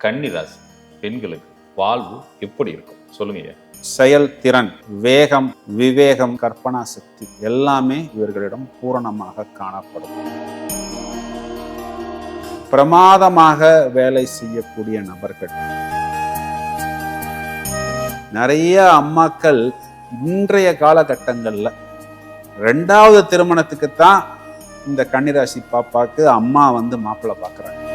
கன்னிராசி பெண்களுக்கு வாழ்வு எப்படி இருக்கும்? சொல்லுங்க செயல்திறன் வேகம் விவேகம் கற்பனா சக்தி எல்லாமே இவர்களிடம் பூரணமாக காணப்படும். பிரமாதமாக வேலை செய்யக்கூடிய நபர்கள். நிறைய அம்மாக்கள் இன்றைய காலகட்டங்கள்ல ரெண்டாவது திருமணத்துக்கு தான் இந்த கன்னிராசி பாப்பாக்கு அம்மா வந்து மாப்பிள்ளை பார்க்குறாங்க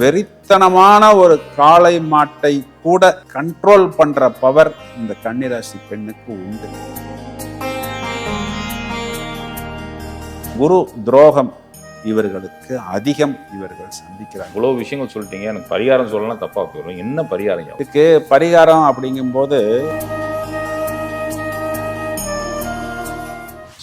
வெறித்தனமான ஒரு காளை மாட்டை கூட கண்ட்ரோல் பண்ற பவர் இந்த கன்னிராசி பெண்ணுக்கு உண்டு. குரு துரோகம் இவர்களுக்கு அதிகம் இவர்கள் சந்திக்கிறாங்க இவ்வளோ விஷயங்கள் சொல்லிட்டீங்க. எனக்கு பரிகாரம் சொல்லலாம் தப்பா போயிடும். என்ன பரிகாரம் இதுக்கு பரிகாரம் அப்படிங்கும்போது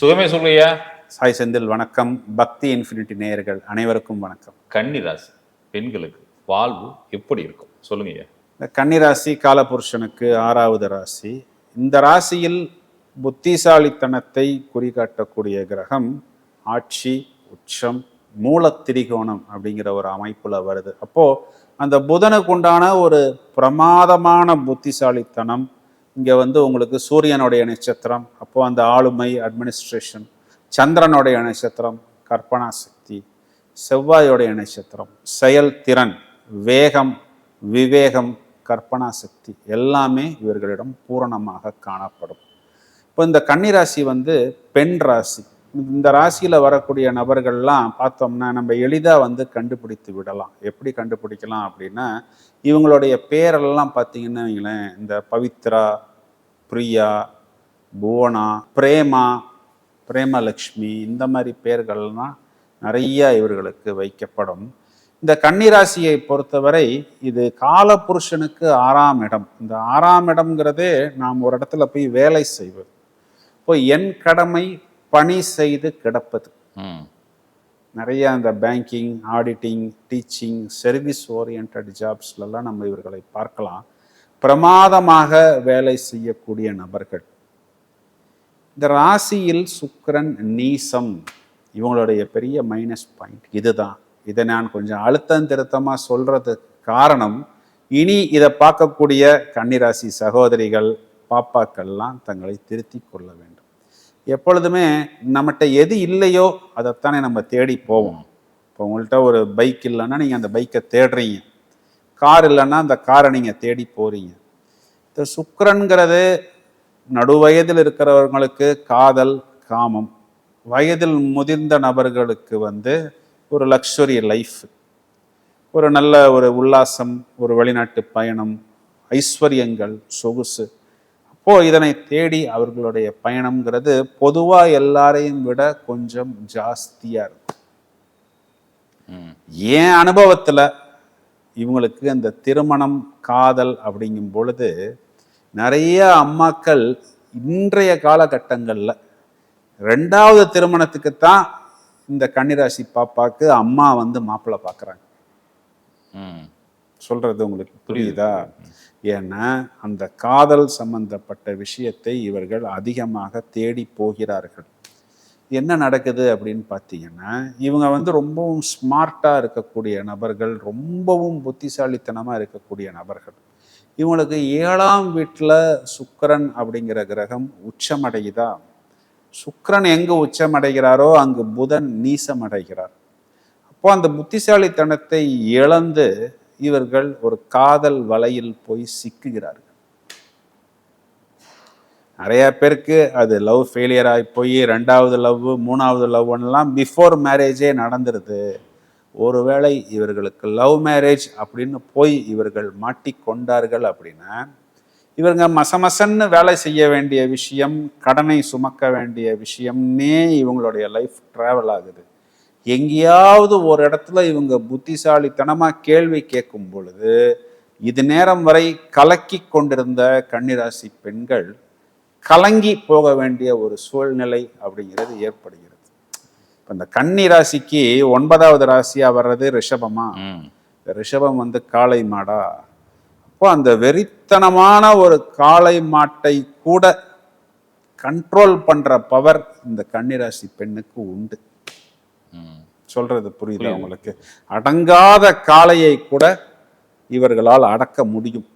சுகமே சொல்லுயா சாய் செந்தில் வணக்கம். பக்தி இன்ஃபினிட்டி நேயர்கள் அனைவருக்கும் வணக்கம். கன்னிராசி. பெண்களுக்கு வாழ்வு எப்படி இருக்கும்? சொல்லுங்க ஐயா. இந்த கன்னிராசி காலபுருஷனுக்கு ஆறாவது ராசி. இந்த ராசியில் புத்திசாலித்தனத்தை குறிகாட்டக்கூடிய கிரகம் ஆட்சி உச்சம் மூலத்திரிகோணம் அப்படிங்கிற ஒரு அமைப்பில் வருது. அப்போது அந்த புதனுக்கு உண்டான ஒரு பிரமாதமான புத்திசாலித்தனம் இங்கே வந்து உங்களுக்கு சூரியனுடைய நட்சத்திரம் அப்போது அந்த ஆளுமை அட்மினிஸ்ட்ரேஷன் சந்திரனுடைய நட்சத்திரம் கற்பனாசி செவ்வாயோடைய நட்சத்திரம் செயல்திறன் வேகம் விவேகம் கற்பனா சக்தி எல்லாமே இவர்களிடம் பூரணமாக காணப்படும். இப்போ இந்த கன்னிராசி வந்து பெண் ராசி. இந்த ராசியில் வரக்கூடிய நபர்கள்லாம் பார்த்தோம்னா நம்ம எளிதாக வந்து கண்டுபிடித்து விடலாம். எப்படி கண்டுபிடிக்கலாம் அப்படின்னா இவங்களுடைய பேரெல்லாம் பார்த்தீங்கன்னா வைங்களேன் இந்த பவித்ரா பிரியா புவனா பிரேமா பிரேமலக்ஷ்மி இந்த மாதிரி பெயர்கள்லாம் நிறைய இவர்களுக்கு வைக்கப்படும். இந்த கன்னிராசியை பொறுத்தவரை இது காலபுருஷனுக்கு ஆறாம் இடம். இந்த ஆறாம் இடம்ங்கிறதே நாம் ஒரு இடத்துல போய் வேலை செய்வது. இப்போ என் கடமை பணி செய்து கிடப்பது. நிறைய அந்த banking auditing teaching service orient ஜாப்ஸ்லலாம் நம்ம இவர்களை பார்க்கலாம். பிரமாதமாக வேலை செய்யக்கூடிய நபர்கள். இந்த ராசியில் சுக்கிரன் நீசம். இவங்களுடைய பெரிய மைனஸ் பாயிண்ட் இதுதான். இதை நான் கொஞ்சம் அழுத்தம் திருத்தமாக சொல்றது காரணம் இனி இதை பார்க்கக்கூடிய கன்னிராசி சகோதரிகள் பாப்பாக்கள்லாம் தங்களை திருத்தி கொள்ள வேண்டும். எப்பொழுதுமே நம்மகிட்ட எது இல்லையோ அதைத்தானே நம்ம தேடி போவோம். இப்போ உங்கள்கிட்ட ஒரு பைக் இல்லைன்னா நீங்கள் அந்த பைக்கை தேடுறீங்க. கார் இல்லைன்னா அந்த காரை நீங்கள் தேடி போறீங்க. இந்த சுக்கரன்கிறது நடுவயதில் இருக்கிறவர்களுக்கு காதல் காமம் வயதில் முதிர்ந்த நபர்களுக்கு வந்து ஒரு லக்ஸுரி லைஃப் ஒரு நல்ல ஒரு உல்லாசம் ஒரு வெளிநாட்டு பயணம் ஐஸ்வர்யங்கள் சொகுசு. அப்போ இதனை தேடி அவர்களுடைய பயணம்ங்கிறது பொதுவா எல்லாரையும் விட கொஞ்சம் ஜாஸ்தியா இருக்கும் என் அனுபவத்துல இவங்களுக்கு அந்த திருமணம் காதல் அப்படிங்கும் பொழுது நிறைய அம்மாக்கள் இன்றைய காலகட்டங்கள்ல ரெண்டாவது திருமணத்துக்கு தான் இந்த கன்னிராசி பாப்பாக்கு அம்மா வந்து மாப்பிள்ளை பார்க்குறாங்க சொல்றது உங்களுக்கு புரியுதா ஏன்னா அந்த காதல் சம்பந்தப்பட்ட விஷயத்தை இவர்கள் அதிகமாக தேடி போகிறார்கள். என்ன நடக்குது அப்படின்னு பார்த்தீங்கன்னா இவங்க வந்து ரொம்பவும் ஸ்மார்ட்டாக இருக்கக்கூடிய நபர்கள் ரொம்பவும் புத்திசாலித்தனமாக இருக்கக்கூடிய நபர்கள். இவங்களுக்கு ஏழாம் வீட்டில் சுக்கிரன் அப்படிங்கிற கிரகம் உச்சமடையுதா? சுக்கரன் எங்கு உச்சம் அடைகிறாரோ அங்கு புதன் நீசம் அடைகிறார் அப்போ அந்த புத்திசாலித்தனத்தை இழந்து இவர்கள் ஒரு காதல் வலையில் போய் சிக்குகிறார்கள். நிறைய பேருக்கு அது லவ் ஃபெயிலியர் ஆகி போய் ரெண்டாவது லவ் மூணாவது லவ்லாம் பிஃபோர் மேரேஜே நடந்துருது. ஒருவேளை இவர்களுக்கு லவ் மேரேஜ் அப்படின்னு போய் இவர்கள் மாட்டிக்கொண்டார்கள் அப்படின்னா இவங்க மசமசன்னு வேலை செய்ய வேண்டிய விஷயம் கடனை சுமக்க வேண்டிய விஷயம்னே இவங்களுடைய லைஃப் ட்ராவல் ஆகுது. எங்கேயாவது ஒரு இடத்துல இவங்க புத்திசாலித்தனமா கேள்வி கேட்கும் பொழுது இது நேரம் வரை கலக்கி கொண்டிருந்த கன்னிராசி பெண்கள் கலங்கி போக வேண்டிய ஒரு சூழ்நிலை அப்படிங்கிறது ஏற்படுகிறது. இப்ப இந்த கன்னி ராசிக்கு ஒன்பதாவது ராசியா வர்றது ரிஷபமா? ரிஷபம் வந்து காளை மாடா. அப்போ அந்த வெறித்தனமான ஒரு காளை மாட்டை கூட கண்ட்ரோல் பண்ற பவர் இந்த கன்னிராசி பெண்ணுக்கு உண்டு. சொல்றது புரியுதா உங்களுக்கு? அடங்காத காளையை கூட இவர்களால் அடக்க முடியும்.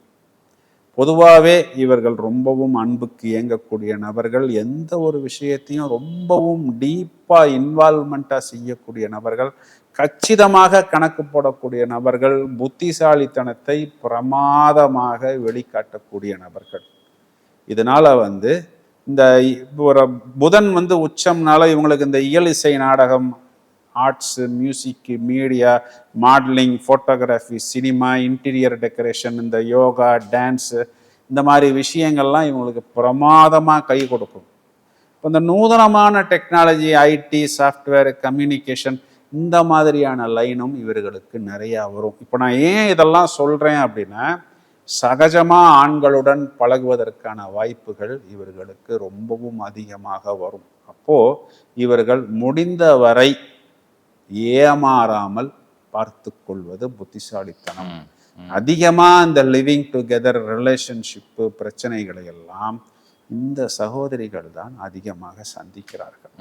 பொதுவாகவே இவர்கள் ரொம்பவும் அன்புக்கு இயங்கக்கூடிய நபர்கள் எந்த ஒரு விஷயத்தையும் ரொம்பவும் டீப்பாக இன்வால்மெண்ட்டாக செய்யக்கூடிய நபர்கள் கச்சிதமாக கணக்கு போடக்கூடிய நபர்கள் புத்திசாலித்தனத்தை பிரமாதமாக வெளிக்காட்டக்கூடிய நபர்கள். இதனால வந்து இந்த ஒரு புதன் வந்து உச்சம்னால இவங்களுக்கு இந்த இயல் இசை நாடகம் arts music media modelling photography cinema interior decoration இந்த யோகா டான்ஸு இந்த மாதிரி விஷயங்கள்லாம் இவங்களுக்கு பிரமாதமாக கை கொடுக்கும். இப்போ இந்த நூதனமான டெக்னாலஜி ஐடி சாஃப்ட்வேர் கம்யூனிகேஷன் இந்த மாதிரியான லைனும் இவர்களுக்கு நிறையா வரும். இப்போ நான் ஏன் இதெல்லாம் சொல்கிறேன் அப்படின்னா சகஜமாக ஆண்களுடன் பழகுவதற்கான வாய்ப்புகள் இவர்களுக்கு ரொம்பவும் அதிகமாக வரும். அப்போது இவர்கள் முடிந்த வரை ஏமாறாமல் பார்த்து கொள்வது புத்திசாலித்தனம். அதிகமா இந்த லிவிங் டுகெதர் ரிலேஷன்ஷிப்பு பிரச்சனைகளை எல்லாம் இந்த சகோதரிகள் தான் அதிகமாக சந்திக்கிறார்கள்.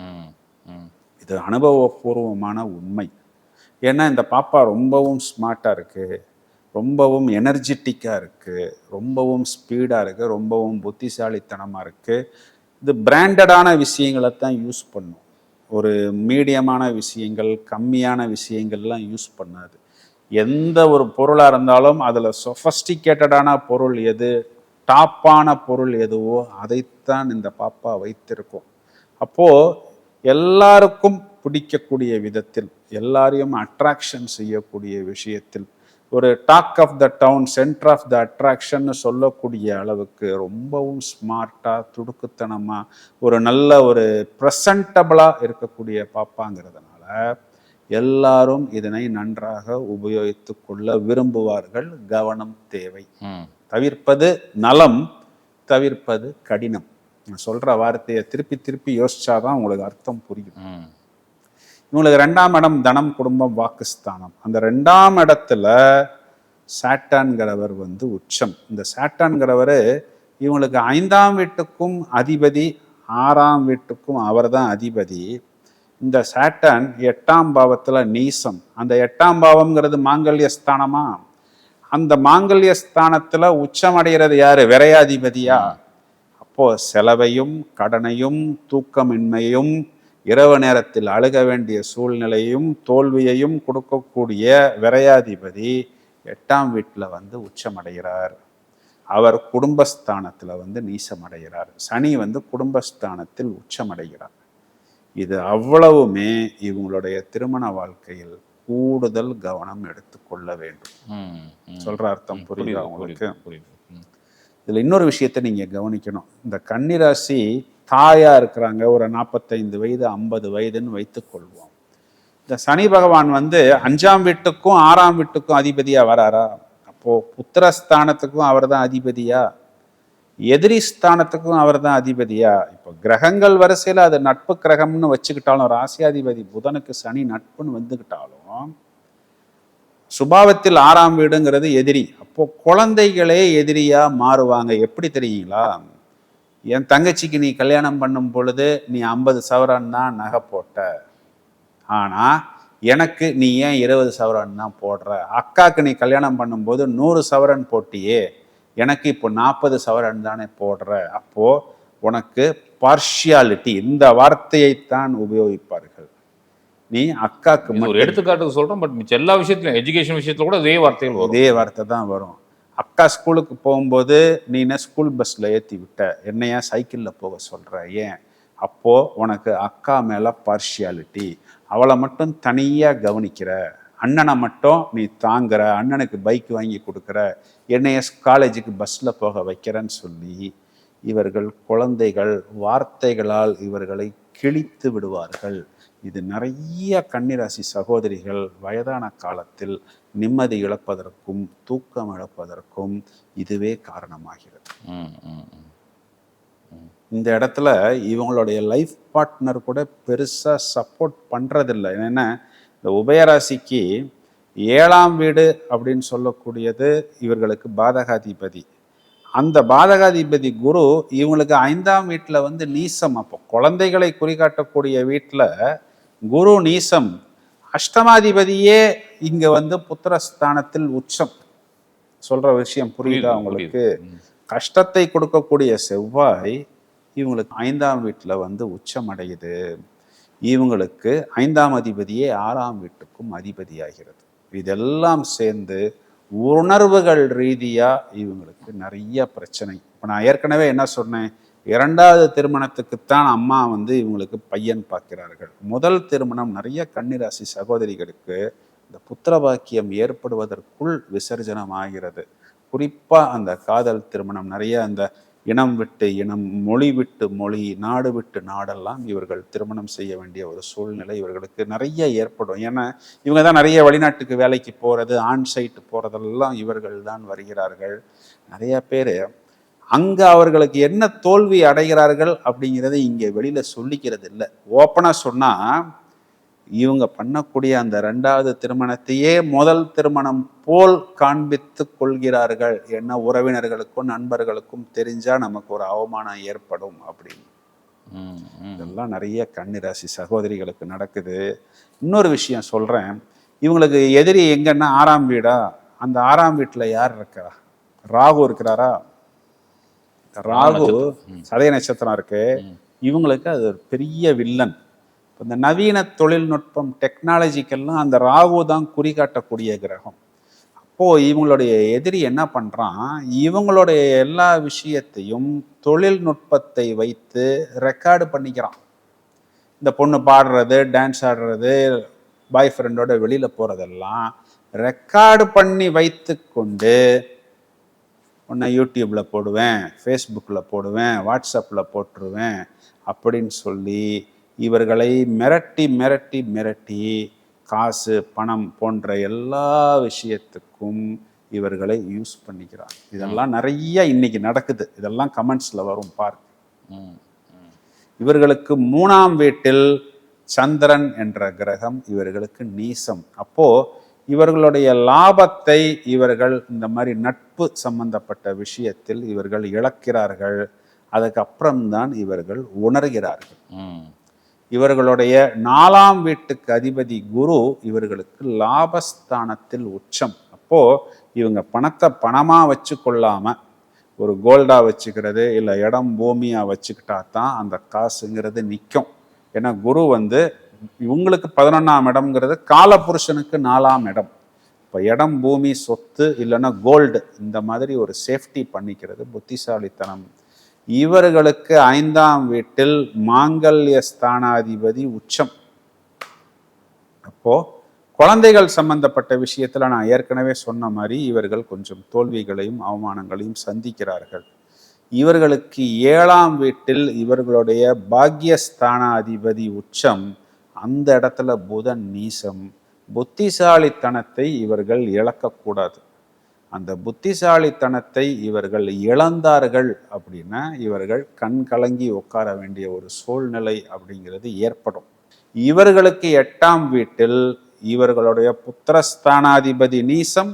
இது அனுபவபூர்வமான உண்மை. ஏன்னா இந்த பாப்பா ரொம்பவும் ஸ்மார்ட்டாக இருக்குது ரொம்பவும் எனர்ஜெட்டிக்காக இருக்குது ரொம்பவும் ஸ்பீடாக இருக்குது ரொம்பவும் புத்திசாலித்தனமாக இருக்குது இது பிராண்டடான விஷயங்களை தான் யூஸ் பண்ணும். ஒரு மீடியமான விஷயங்கள் கம்மியான விஷயங்கள்லாம் யூஸ் பண்ணாது. எந்த ஒரு பொருளாக இருந்தாலும் அதில் சொஃபஸ்டிகேட்டடான பொருள் எது டாப்பான பொருள் எதுவோ அதைத்தான் இந்த பாப்பா வைத்திருக்கும். அப்போது எல்லாருக்கும் பிடிக்கக்கூடிய விதத்தில் எல்லாரையும் அட்ராக்ஷன் செய்யக்கூடிய விஷயத்தில் ஒரு talk of the town centre of the attraction சொல்லக்கூடிய அளவுக்கு ரொம்பவும் ஸ்மார்ட்டாக துடுக்குத்தனமாக ஒரு நல்ல ஒரு ப்ரெசன்டபிளாக இருக்கக்கூடிய பாப்பாங்கிறதுனால எல்லாரும் இதனை நன்றாக உபயோகித்து கொள்ள விரும்புவார்கள். கவனம் தேவை. தவிர்ப்பது நலம் தவிர்ப்பது கடினம். நான் சொல்ற வார்த்தையை திருப்பி திருப்பி யோசிச்சாதான் உங்களுக்கு அர்த்தம் புரியும். இவங்களுக்கு ரெண்டாம் இடம் தனம் குடும்பம் வாக்குஸ்தானம். அந்த ரெண்டாம் இடத்துல சாட்டான்கிறவர் வந்து உச்சம். இந்த சாட்டான்கிறவர் இவங்களுக்கு ஐந்தாம் வீட்டுக்கும் அதிபதி ஆறாம் வீட்டுக்கும் அவர்தான் அதிபதி. இந்த சாட்டன் எட்டாம் பாவத்துல நீசம். அந்த எட்டாம் பாவம்ங்கிறது மாங்கல்ய ஸ்தானமா? அந்த மாங்கல்ய ஸ்தானத்துல உச்சம் அடைகிறது யாரு? விரையாதிபதியா? அப்போ செலவையும் கடனையும் தூக்கமின்மையும் இரவு நேரத்தில் அழுக வேண்டிய சூழ்நிலையும் தோல்வியையும் கொடுக்கக்கூடிய விரையாதிபதி எட்டாம் வீட்டில் வந்து உச்சமடைகிறார். அவர் குடும்பஸ்தானத்தில் வந்து நீசமடைகிறார். சனி வந்து குடும்பஸ்தானத்தில் உச்சமடைகிறார். இது அவ்வளவுமே இவங்களுடைய திருமண வாழ்க்கையில் கூடுதல் கவனம் எடுத்துக்கொள்ள வேண்டும். சொல்ற அர்த்தம் புரியுதா உங்களுக்கு? புரியுது. இதில் இன்னொரு விஷயத்தை நீங்கள் கவனிக்கணும். இந்த கன்னிராசி தாயாக இருக்கிறாங்க ஒரு நாற்பத்தைந்து வயது ஐம்பது வயதுன்னு வைத்துக்கொள்வோம் இந்த சனி பகவான் வந்து அஞ்சாம் வீட்டுக்கும் ஆறாம் வீட்டுக்கும் அதிபதியாக வராரா? அப்போது புத்திரஸ்தானத்துக்கும் அவர் தான் அதிபதியா? எதிரி ஸ்தானத்துக்கும் அவர் தான் அதிபதியா? இப்போ கிரகங்கள் வரிசையில் அது நட்பு கிரகம்னு வச்சுக்கிட்டாலும் ராசியாதிபதி புதனுக்கு சனி நட்புன்னு வந்துக்கிட்டாலும் சுபாவத்தில் ஆறாம் வீடுங்கிறது எதிரி. இப்போ குழந்தைகளே எதிரியாக மாறுவாங்க எப்படி தெரியுங்களா? என் தங்கச்சிக்கு நீ கல்யாணம் பண்ணும் பொழுது நீ ஐம்பது சவரன் தான் நகை போட்ட. ஆனால் எனக்கு நீ ஏன் இருபது சவரன் தான் போடுற? அக்காக்கு நீ கல்யாணம் பண்ணும்போது நூறு சவரன் போட்டியே எனக்கு இப்போ நாற்பது சவரன் தானே போடுற? அப்போ உனக்கு பார்ஷியாலிட்டி இந்த வார்த்தையைத்தான் உபயோகிப்பார்கள். நீ அக்காக்கு ஒரு எடுத்துக்காட்டுக்கு சொல்றோம் பட் மிச்ச எல்லா விஷயத்திலும் எஜுகேஷன் விஷயத்துல கூட இதே வார்த்தைகள் வரும். இதே வார்த்தை தான் வரும். அக்கா ஸ்கூலுக்கு போகும்போது நீ என்ன ஸ்கூல் பஸ்ஸில் ஏற்றி விட்ட? என்னையா சைக்கிளில் போக சொல்கிற ஏன்? அப்போது உனக்கு அக்கா மேலே பார்ஷியாலிட்டி அவளை மட்டும் தனியாக கவனிக்கிற. அண்ணனை மட்டும் நீ தாங்குற. அண்ணனுக்கு பைக் வாங்கி கொடுக்குற. என்னைய காலேஜுக்கு பஸ்ஸில் போக வைக்கிறேன்னு சொல்லி இவர்கள் குழந்தைகள் வார்த்தைகளால் இவர்களை கிழித்து விடுவார்கள். இது நிறைய கன்னிராசி சகோதரிகள் வயதான காலத்தில் நிம்மதி இழப்பதற்கும் தூக்கம் இழப்பதற்கும் இதுவே காரணமாகிறது. இந்த இடத்துல இவங்களுடைய லைஃப் பார்ட்னர் கூட பெருசாக சப்போர்ட் பண்ணுறதில்ல ஏன்னா இந்த உபயராசிக்கு ஏழாம் வீடு அப்படின்னு சொல்லக்கூடியது இவர்களுக்கு பாதகாதிபதி. அந்த பாதகாதிபதி குரு இவங்களுக்கு ஐந்தாம் வீட்டில் வந்து நீசம் அப்போ. குழந்தைகளை குறிகாட்டக்கூடிய வீட்டில் குரு நீசம். அஷ்டமாதிபதியே இங்க வந்து புத்திரஸ்தானத்தில் உச்சம். சொல்ற விஷயம் புரியுதா உங்களுக்கு. கஷ்டத்தை கொடுக்கக்கூடிய செவ்வாய் இவங்களுக்கு ஐந்தாம் வீட்டுல வந்து உச்சம் அடையுது இவங்களுக்கு ஐந்தாம் அதிபதியே ஆறாம் வீட்டுக்கும் அதிபதியாகிறது. இதெல்லாம் சேர்ந்து உணர்வுகள் ரீதியா இவங்களுக்கு நிறைய பிரச்சனை. இப்போ நான் ஏற்கனவே என்ன சொன்னேன்? இரண்டாவது திருமணத்துக்குத்தான் அம்மா வந்து இவங்களுக்கு பையன் பார்க்கிறார்கள். முதல் திருமணம் நிறைய கன்னிராசி சகோதரிகளுக்கு இந்த புத்திர பாக்கியம் ஏற்படுவதற்குள் விசர்ஜனம் ஆகிறது குறிப்பாக அந்த காதல் திருமணம் நிறைய அந்த இனம் விட்டு இனம் மொழி விட்டு மொழி நாடு விட்டு நாடெல்லாம் இவர்கள் திருமணம் செய்ய வேண்டிய ஒரு சூழ்நிலை இவர்களுக்கு நிறைய ஏற்படும். ஏன்னா இவங்க தான் நிறைய வெளிநாட்டுக்கு வேலைக்கு போகிறது ஆன்சைட்டு போகிறதெல்லாம் இவர்கள் தான் வருகிறார்கள். நிறைய பேர் அங்க அவர்களுக்கு என்ன தோல்வி அடைகிறார்கள் அப்படிங்கிறத இங்க வெளியில சொல்லிக்கிறது இல்லை. ஓப்பனா சொன்னா இவங்க பண்ணக்கூடிய அந்த ரெண்டாவது திருமணத்தையே முதல் திருமணம் போல் காண்பித்து கொள்கிறார்கள் என்ன உறவினர்களுக்கும் நண்பர்களுக்கும் தெரிஞ்சா நமக்கு ஒரு அவமானம் ஏற்படும் அப்படின்னு. இதெல்லாம் நிறைய கன்னிராசி சகோதரிகளுக்கு நடக்குது. இன்னொரு விஷயம் சொல்றேன். இவங்களுக்கு எதிரி எங்கன்னா ஆறாம் வீடா? அந்த ஆறாம் வீட்டுல யார் இருக்கிறா ராகு இருக்கிறாரா? ராகு சதய நட்சத்திரம் இருக்கு. இவங்களுக்கு அது ஒரு பெரிய வில்லன். இந்த நவீன தொழில்நுட்பம் டெக்னாலஜிக்கெல்லாம் அந்த ராகு தான் குறிகாட்டக்கூடிய கிரகம். அப்போ இவங்களுடைய எதிரி என்ன பண்றான்? இவங்களுடைய எல்லா விஷயத்தையும் தொழில்நுட்பத்தை வைத்து ரெக்கார்டு பண்ணிக்கிறான். இந்த பொண்ணு பாடுறது டான்ஸ் ஆடுறது பாய் ஃப்ரெண்டோட வெளியில போறதெல்லாம் ரெக்கார்டு பண்ணி வைத்து கொண்டு உன்னை யூடியூப்ல போடுவேன் ஃபேஸ்புக்கில் போடுவேன் வாட்ஸ்அப்பில் போட்டுருவேன் அப்படின்னு சொல்லி இவர்களை மிரட்டி மிரட்டி மிரட்டி காசு பணம் போன்ற எல்லா விஷயத்துக்கும் இவர்களை யூஸ் பண்ணிக்கிறார். இதெல்லாம் நிறைய இன்னைக்கு நடக்குது. இதெல்லாம் கமெண்ட்ஸ்ல வரும் பாருங்க ம். இவர்களுக்கு மூணாம் வீட்டில் சந்திரன் என்ற கிரகம் இவர்களுக்கு நீசம். அப்போ இவர்களுடைய லாபத்தை இவர்கள் இந்த மாதிரி நட்பு சம்பந்தப்பட்ட விஷயத்தில் இவர்கள் இழக்கிறார்கள். அதுக்கப்புறம்தான் இவர்கள் உணர்கிறார்கள். இவர்களுடைய நாலாம் வீட்டுக்கு அதிபதி குரு இவர்களுக்கு லாபஸ்தானத்தில் உச்சம். அப்போ இவங்க பணத்தை பணமா வச்சு கொள்ளாம ஒரு கோல்டா வச்சுக்கிறது இல்லை இடம் பூமியா வச்சுக்கிட்டா தான் அந்த காசுங்கிறது நிற்கும் ஏன்னா குரு வந்து இவங்களுக்கு பதினொன்றாம் இடம்ங்கிறது காலபுருஷனுக்கு நாலாம் இடம். இப்போ இடம் பூமி சொத்து இல்லைன்னா கோல்டு இந்த மாதிரி ஒரு சேஃப்டி பண்ணிக்கிறது புத்திசாலித்தனம். இவர்களுக்கு ஐந்தாம் வீட்டில் மாங்கல்ய ஸ்தானாதிபதி உச்சம். அப்போ குழந்தைகள் சம்பந்தப்பட்ட விஷயத்துல நான் ஏற்கனவே சொன்ன மாதிரி இவர்கள் கொஞ்சம் தோல்விகளையும் அவமானங்களையும் சந்திக்கிறார்கள். இவர்களுக்கு ஏழாம் வீட்டில் இவர்களுடைய பாக்யஸ்தானாதிபதி உச்சம் அந்த இடத்துல புதன் நீசம் புத்திசாலித்தனத்தை இவர்கள் இழக்கக்கூடாது. அந்த புத்திசாலித்தனத்தை இவர்கள் இழந்தார்கள் அப்படின்னா இவர்கள் கண் கலங்கி உட்கார வேண்டிய ஒரு சூழ்நிலை அப்படிங்கிறது ஏற்படும். இவர்களுக்கு எட்டாம் வீட்டில் இவர்களுடைய புத்திரஸ்தானாதிபதி நீசம்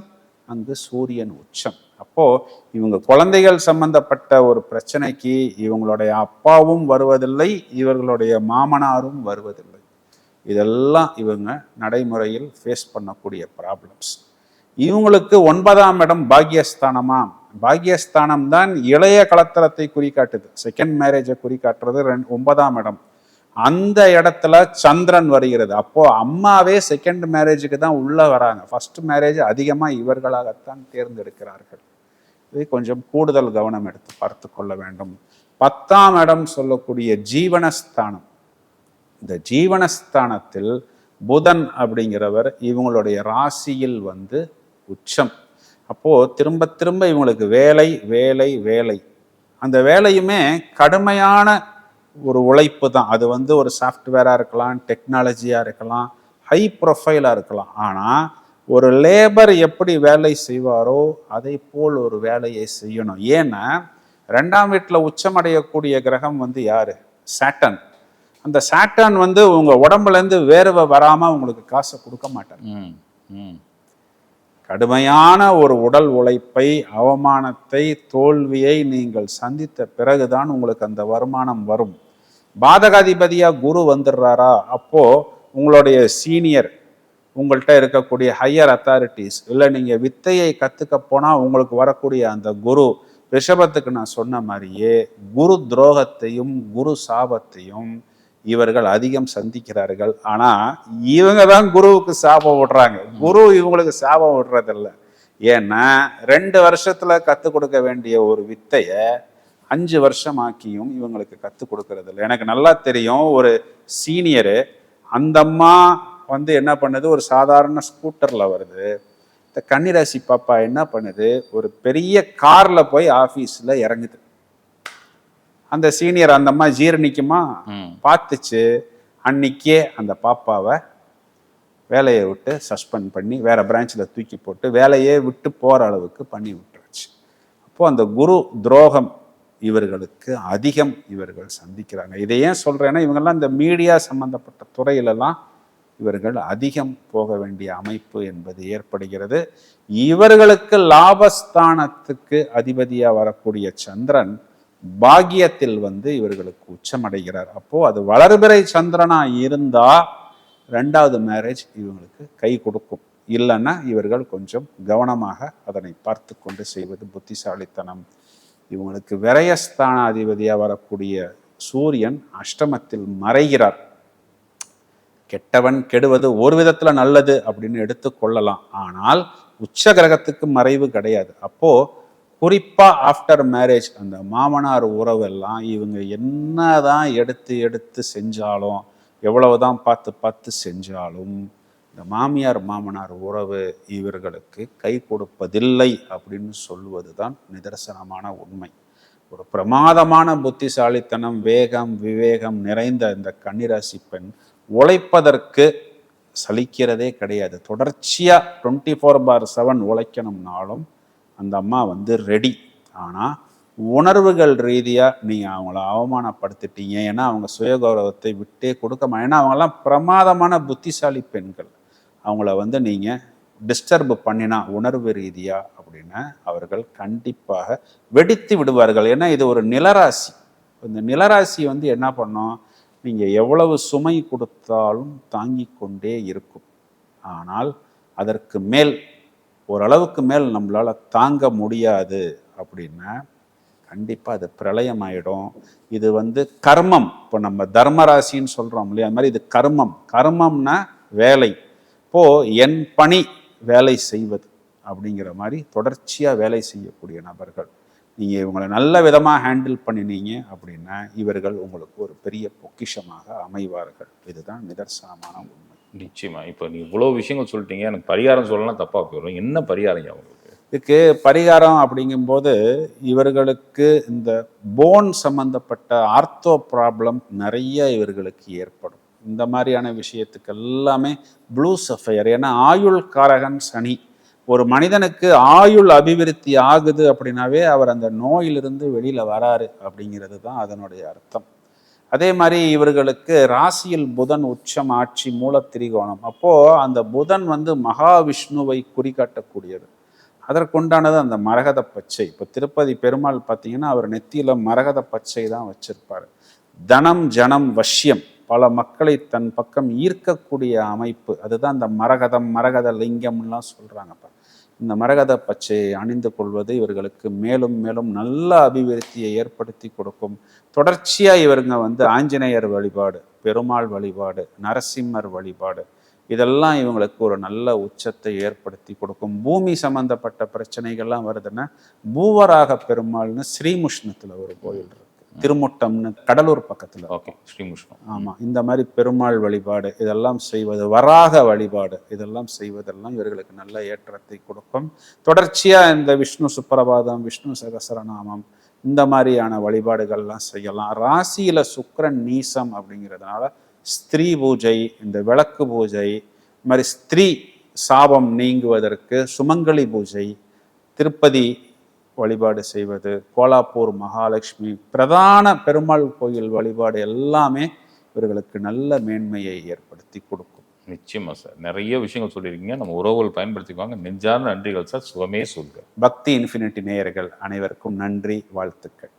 அங்கு சூரியன் உச்சம். அப்போ இவங்க குழந்தைகள் சம்பந்தப்பட்ட ஒரு பிரச்சனைக்கு இவங்களுடைய அப்பாவும் வருவதில்லை இவர்களுடைய மாமனாரும் வருவதில்லை. இதெல்லாம் இவங்க நடைமுறையில் ஃபேஸ் பண்ணக்கூடிய ப்ராப்ளம்ஸ் இவங்களுக்கு ஒன்பதாம் இடம் பாக்யஸ்தானமா? பாக்யஸ்தானம் தான் இளைய கலத்தரத்தை குறிக்காட்டுது செகண்ட் மேரேஜை குறிக்காட்டுறது ரெண்டு ஒன்பதாம் இடம். அந்த இடத்துல சந்திரன் வருகிறது. அப்போ அம்மாவே செகண்ட் மேரேஜுக்கு தான் உள்ளே வராங்க. ஃபர்ஸ்ட் மேரேஜ் அதிகமாக இவர்களாகத்தான் தேர்ந்தெடுக்கிறார்கள். இதை கொஞ்சம் கூடுதல் கவனம் எடுத்து பார்த்து கொள்ள வேண்டும். பத்தாம் இடம் சொல்லக்கூடிய ஜீவனஸ்தானம். இந்த ஜீவனஸ்தானத்தில் புதன் அப்படிங்கிறவர் இவங்களுடைய ராசியில் வந்து உச்சம். அப்போது திரும்ப திரும்ப இவங்களுக்கு வேலை வேலை வேலை. அந்த வேலையுமே கடுமையான ஒரு உழைப்பு தான். அது வந்து ஒரு சாஃப்ட்வேராக இருக்கலாம் டெக்னாலஜியாக இருக்கலாம் ஹை ப்ரொஃபைலாக இருக்கலாம். ஆனால் ஒரு லேபர் எப்படி வேலை செய்வாரோ அதை போல் ஒரு வேலையை செய்யணும். ஏன்னா ரெண்டாம் வீட்டில் உச்சமடையக்கூடிய கிரகம் வந்து யார்? சாட்டன். அந்த சாட்டன் வந்து உங்க உடம்புல இருந்து வேர்வை வராம உங்களுக்கு காசை கொடுக்க மாட்டார். கடுமையான ஒரு உடல் உழைப்பை அவமானத்தை தோல்வியை நீங்கள் சந்தித்த பிறகுதான் உங்களுக்கு அந்த வருமானம் வரும். பாதகாதிபதியா குரு வந்துடுறாரா? அப்போ உங்களுடைய சீனியர் உங்கள்கிட்ட இருக்கக்கூடிய ஹையர் அத்தாரிட்டிஸ் இல்லை நீங்கள் வித்தையை கற்றுக்க போனால் உங்களுக்கு வரக்கூடிய அந்த குரு ரிஷபத்துக்கு நான் சொன்ன மாதிரியே குரு துரோகத்தையும் குரு சாபத்தையும் இவர்கள் அதிகம் சந்திக்கிறார்கள். ஆனால் இவங்க தான் குருவுக்கு சாபம் விடுறாங்க. குரு இவங்களுக்கு சாபம் விடுறதில்ல. ஏன்னா ரெண்டு வருஷத்தில் கற்றுக் கொடுக்க வேண்டிய ஒரு வித்தையை அஞ்சு வருஷம் ஆக்கியும் இவங்களுக்கு கற்றுக் கொடுக்கறது இல்லை எனக்கு நல்லா தெரியும் ஒரு சீனியரு அந்த அம்மா வந்து என்ன பண்ணுது? ஒரு சாதாரண ஸ்கூட்டரில் வருது. இந்த கன்னிராசி பாப்பா என்ன பண்ணுது? ஒரு பெரிய காரில் போய் ஆஃபீஸில் இறங்குது. அந்த சீனியர் அந்த அம்மா ஜீரணிக்குமா? பார்த்துச்சு. அன்னைக்கே அந்த பாப்பாவை வேலையை விட்டு சஸ்பெண்ட் பண்ணி வேற பிரான்ச்சில் தூக்கி போட்டு வேலையே விட்டு போற அளவுக்கு பண்ணி விட்டுருச்சு. அப்போ அந்த குரு துரோகம் இவர்களுக்கு அதிகம் இவர்கள் சந்திக்கிறாங்க. இதை ஏன் சொல்றேன்னா இவங்கெல்லாம் இந்த மீடியா சம்பந்தப்பட்ட துறையிலெல்லாம் இவர்கள் அதிகம் போக வேண்டிய அமைப்பு என்பது ஏற்படுகிறது. இவர்களுக்கு லாபஸ்தானத்துக்கு அதிபதியா வரக்கூடிய சந்திரன் பாகியத்தில் வந்து இவர்களுக்கு உச்சமடைகிறார். அப்போ அது வளர்பிறை சந்திரனா இருந்தா ரெண்டாவது மேரேஜ் இவங்களுக்கு கை கொடுக்கும். இல்லைன்னா இவர்கள் கொஞ்சம் கவனமாக அதனை பார்த்து கொண்டு செய்வது புத்திசாலித்தனம். இவங்களுக்கு விரயஸ்தானாதிபதியாக வரக்கூடிய சூரியன் அஷ்டமத்தில் மறைகிறார். கெட்டவன் கெடுவது ஒரு விதத்துல நல்லது அப்படின்னு எடுத்துக்கொள்ளலாம் ஆனால் உச்ச கிரகத்துக்கு மறைவு கிடையாது. அப்போ குறிப்பாக ஆஃப்டர் மேரேஜ் அந்த மாமனார் உறவெல்லாம் இவங்க என்னதான் எடுத்து எடுத்து செஞ்சாலும் எவ்வளவுதான் பார்த்து பார்த்து செஞ்சாலும் இந்த மாமியார் மாமனார் உறவு இவர்களுக்கு கை கொடுப்பதில்லை அப்படின்னு சொல்வது தான் நிதர்சனமான உண்மை. ஒரு பிரமாதமான புத்திசாலித்தனம் வேகம் விவேகம் நிறைந்த இந்த கன்னிராசி பெண் உழைப்பதற்கு சலிக்கிறதே கிடையாது. தொடர்ச்சியாக டுவெண்ட்டி ஃபோர் பார் செவன் உழைக்கணும்னாலும் அந்த அம்மா வந்து ரெடி ஆனால் உணர்வுகள் ரீதியாக நீங்கள் அவங்கள அவமானப்படுத்திட்டீங்க. ஏன்னா அவங்க சுயகௌரவத்தை விட்டே கொடுக்க மா ஏன்னா அவங்கெல்லாம் பிரமாதமான புத்திசாலி பெண்கள். அவங்கள வந்து நீங்கள் டிஸ்டர்ப் பண்ணினா உணர்வு ரீதியாக அப்படின்னு அவர்கள் கண்டிப்பாக வெடித்து விடுவார்கள். ஏன்னா இது ஒரு நிலராசி. இந்த நிலராசி வந்து என்ன பண்ணும்? நீங்கள் எவ்வளவு சுமை கொடுத்தாலும் தாங்கி கொண்டே இருக்கும். ஆனால் அதற்கு மேல் ஓரளவுக்கு மேல் நம்மளால் தாங்க முடியாது அப்படின்னா கண்டிப்பாக அது பிரளயம் ஆகிடும் இது வந்து கர்மம். இப்போ நம்ம தர்மராசின்னு சொல்கிறோம் இல்லையா? அது மாதிரி இது கர்மம். கர்மம்னா வேலை. இப்போது என் பணி வேலை செய்வது அப்படிங்கிற மாதிரி தொடர்ச்சியாக வேலை செய்யக்கூடிய நபர்கள். நீங்கள் இவங்களை நல்ல விதமாக ஹேண்டில் பண்ணினீங்க அப்படின்னா இவர்கள் உங்களுக்கு ஒரு பெரிய பொக்கிஷமாக அமைவார்கள். இதுதான் நிதர்சனமான உண்மை. நிச்சயமா. இப்போ நீ இவ்வளோ விஷயங்கள் சொல்லிட்டீங்க. எனக்கு பரிகாரம் சொல்லலாம் தப்பாக போயிடும். என்ன பரிகாரம் அவங்களுக்கு இதுக்கு பரிகாரம் அப்படிங்கும்போது இவர்களுக்கு இந்த போன் சம்மந்தப்பட்ட ஆர்த்தோ ப்ராப்ளம் நிறைய இவர்களுக்கு ஏற்படும். இந்த மாதிரியான விஷயத்துக்கு எல்லாமே ப்ளூ சஃபையர் ஏன்னா ஆயுள் காரகன் சனி. ஒரு மனிதனுக்கு ஆயுள் அபிவிருத்தி ஆகுது அப்படின்னாவே அவர் அந்த நோயிலிருந்து வெளியில் வராரு அப்படிங்கிறது தான் அதனுடைய அர்த்தம். அதே மாதிரி இவர்களுக்கு ராசியில் புதன் உச்சம் ஆட்சி மூலத்திரிகோணம். அப்போது அந்த புதன் வந்து மகாவிஷ்ணுவை குறிகாட்டக்கூடியது அதற்குண்டானது அந்த மரகத பச்சை இப்போ திருப்பதி பெருமாள் பார்த்தீங்கன்னா அவர் நெத்தியில் மரகத பச்சை தான் வச்சிருப்பார். தனம் ஜனம் வஷ்யம். பல மக்களை தன் பக்கம் ஈர்க்கக்கூடிய அமைப்பு. அதுதான் இந்த மரகதம் மரகத லிங்கம்லாம் சொல்றாங்கப்பா இந்த மரகத பச்சையை அணிந்து கொள்வது இவர்களுக்கு மேலும் மேலும் நல்ல அபிவிருத்தியை ஏற்படுத்தி கொடுக்கும். தொடர்ச்சியாக இவருங்க வந்து ஆஞ்சநேயர் வழிபாடு பெருமாள் வழிபாடு நரசிம்மர் வழிபாடு இதெல்லாம் இவங்களுக்கு ஒரு நல்ல உச்சத்தை ஏற்படுத்தி கொடுக்கும். பூமி சம்பந்தப்பட்ட பிரச்சனைகள்லாம் வருதுன்னா பூவராக பெருமாள்னு ஸ்ரீமுஷ்ணத்தில் ஒரு கோயில் இருக்கு. திருமுட்டம்னு கடலூர் பக்கத்துல ஓகே ஸ்ரீமுஷ்ணம் ஆமா இந்த மாதிரி பெருமாள் வழிபாடு இதெல்லாம் செய்வது வராக வழிபாடு இதெல்லாம் செய்வதெல்லாம் இவர்களுக்கு நல்ல ஏற்றத்தை கொடுக்கும். தொடர்ச்சியா இந்த விஷ்ணு சுப்பிரபாதம் விஷ்ணு சகசரநாமம் இந்த மாதிரியான வழிபாடுகள்லாம் செய்யலாம். ராசியில சுக்கிரன் நீசம் அப்படிங்கிறதுனால ஸ்திரீ பூஜை இந்த விளக்கு பூஜை இது மாதிரி ஸ்திரீ சாபம் நீங்குவதற்கு சுமங்கலி பூஜை திருப்பதி வழிபாடு செய்வது கோலாப்பூர் மகாலட்சுமி பிரதான பெருமாள் கோயில் வழிபாடு எல்லாமே இவர்களுக்கு நல்ல மேன்மையை ஏற்படுத்தி கொடுக்கும். நிச்சயமா சார். நிறைய விஷயங்கள் சொல்லியிருக்கீங்க. நம்ம உறவுகள் பயன்படுத்திக்குவாங்க. நெஞ்சார்ந்த நன்றிகள் சார். சுகமே சொல்க பக்தி இன்ஃபினிட்டி நேயர்கள் அனைவருக்கும் நன்றி வாழ்த்துக்கள்.